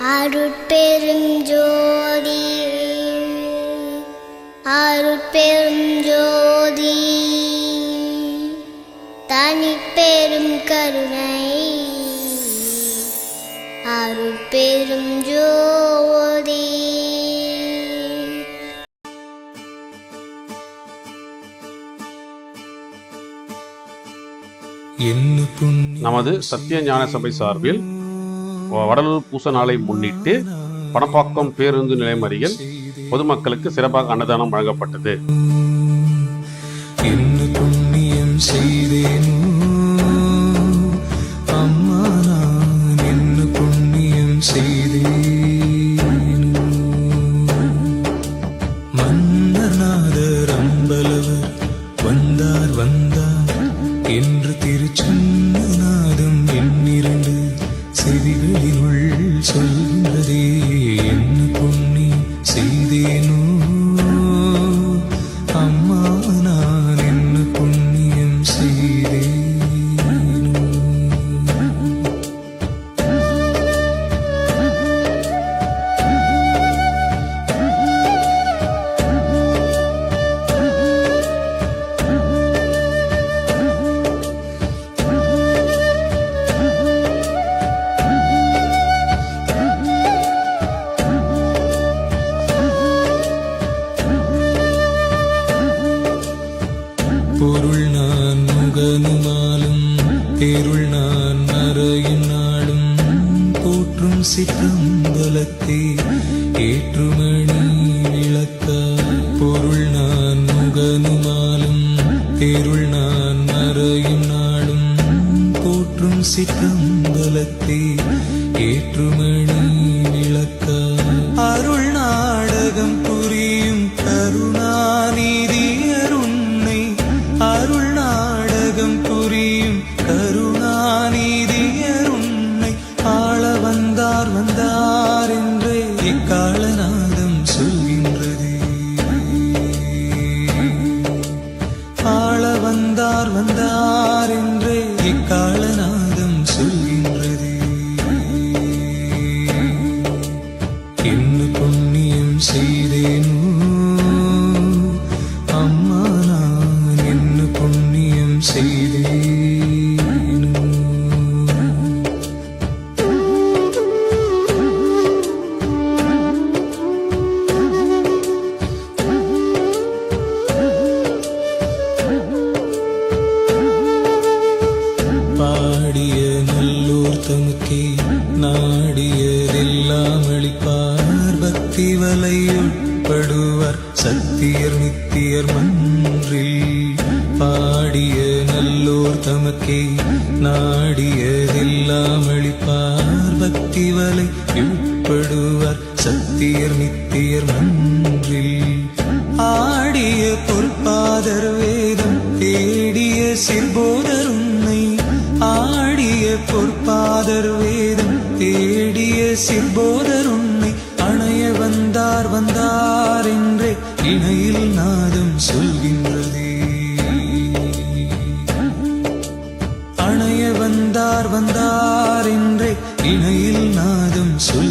அருட்பெரும் ஜோதி அருட்பெரும் ஜோதி. தனிப்பெரும் கருணை அருட்பெரும் ஜோதி. நமது சத்திய ஞான சபை சார்பில் வடலூர் பூச நாளை முன்னிட்டு பணப்பாக்கம் பேருந்து நிலையம் அருகில் பொதுமக்களுக்கு சிறப்பாக அன்னதானம் வழங்கப்பட்டது. என்ன புண்ணியம் செய்தேனோ? அம்மா நான் என்ன புண்ணியம் செய்தேனோ? மன்னநாதர் அம்பலவர் வந்தார் வந்தார். என்று திருச்சன்னநாதம் பொருள் நான் முகனுமாலும் பேருள் நான் மறையும் நாளும் போற்றும் சிற்றம்பலத்தே ஏற்றுமணி விளக்க. பொருள் நான் முகனுமாலும் பேருள் நான் மறையும் நாளும் போற்றும் சிற்றம்பலத்தே ஏற்றுமணி செய்தேனோ அம்மா நான் என்ன புண்ணியம் செய்தேனோ? பாடிய நல்லோர் தமக்கே நாடியதெல்லாம் அளிப்பார். பக்தி வலையுட்படுவார் சக்தியர் நித்தியர் மன்றில் பாடிய நல்லோர் தமக்கே நாடியதெல்லாம் அளிப்பார். பக்தி வலை உட்படுவார் சத்தியர் நித்தியர் மன்றில் ஆடிய பொற்பாதர் வேதம் தேடிய சிற்போதர் உன்னை ஆடிய பொற்பாதர் வேதம் தேடிய சிற்போதர் உன்னை வந்தார் என்றே இணையில் நாதம் சொல்கின்றதே. அணைய வந்தார் வந்தார் என்றே இணையில் நாதம் சொல்